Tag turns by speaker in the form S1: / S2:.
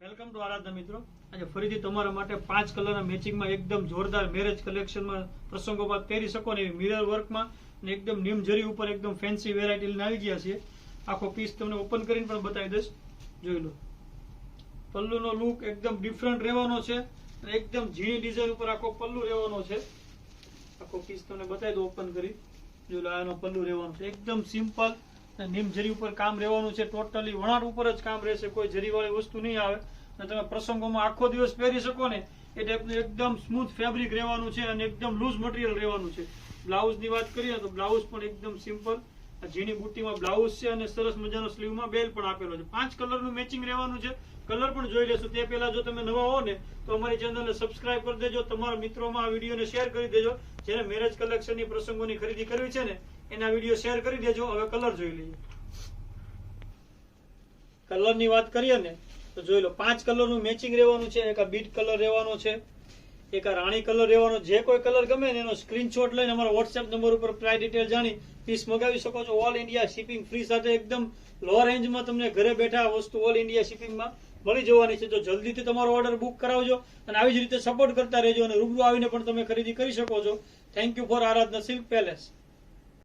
S1: Welcome to આરાધના મિત્રો. આજે ફરીથી તમારા માટે પાંચ કલરના મેચિંગમાં એકદમ જોરદાર મેરેજ કલેક્શનમાં પ્રસંગો બાદ પહેરી શકો ને એવી મિરર વર્કમાં અને એકદમ નિમજરી ઉપર એકદમ ફેન્સી વેરાયટી લઈને આવી ગયા છીએ. આખો પીસ તમને ઓપન કરીને પણ બતાવી દઈશ. જોઈ લો. પલ્લુનો લુક એકદમ ડિફરન્ટ રહેવાનો છે અને એકદમ ઝીણી ડિઝાઇન ઉપર આખો પલ્લુ રહેવાનો છે. આખો પીસ તમને બતાવી દો ઓપન કરી. જોઈ લો, આનો પલ્લુ રહેવાનો છે. એકદમ સિમ્પલ નીમ જરી ઉપર કામ રહેવાનું છે ટોટલી વણાટ ઉપર જ કામ રહેશે, કોઈ જરીવાળી વસ્તુ નહીં આવે. અને તમે પ્રસંગોમાં આખો દિવસ પહેરી શકો ને, એ ટાઈપનું એકદમ સ્મૂથ ફેબ્રિક રહેવાનું છે અને એકદમ લૂઝ મટીરિયલ રહેવાનું છે. બ્લાઉઝની વાત કરીએ તો બ્લાઉઝ પણ એકદમ સિમ્પલ ઝીણી બુટ્ટીમાં બ્લાઉઝ છે અને સરસ મજાનો સ્લીવમાં બેલ પણ આપેલો છે. પાંચ કલરનું મેચિંગ રહેવાનું છે. કલર પણ જોઈ લેશું. તે પહેલા જો તમે નવા હો ને, તો અમારી ચેનલને સબસ્ક્રાઇબ કરી દેજો. તમારા મિત્રોમાં આ વિડીયોને શેર કરી દેજો. જેને મેરેજ કલેક્શનની પ્રસંગોની ખરીદી કરવી છે ને, એના વીડિયો શેર કરી દેજો. હવે કલર જોઈ લઈએ. કલરની વાત કરીએ ને, તો જોઈ લો. પાંચ કલરનું મેચિંગ રહેવાનું છે. એક આ બીટ કલર રહેવાનો છે. એક આ રાણી કલર રહેવાનો જે કોઈ કલર ગમે ને એનો સ્ક્રીનશોટ લઈને અમારા વોટ્સએપ નંબર ઉપર પ્રાઇસ ડિટેલ જાણી પીસ મગાવી શકો છો. ઓલ ઇન્ડિયા શિપિંગ ફ્રી સાથે એકદમ લો રેન્જમાં તમને ઘરે બેઠા વસ્તુ ઓલ ઇન્ડિયા શિપિંગમાં મળી જવાની છે. તો જલ્દીથી તમારો ઓર્ડર બુક કરાવજો અને આવી જ રીતે સપોર્ટ કરતા રહેજો અને રૂબરૂ આવીને પણ તમે ખરીદી કરી શકો છો. Thank you for Aradhana silk palace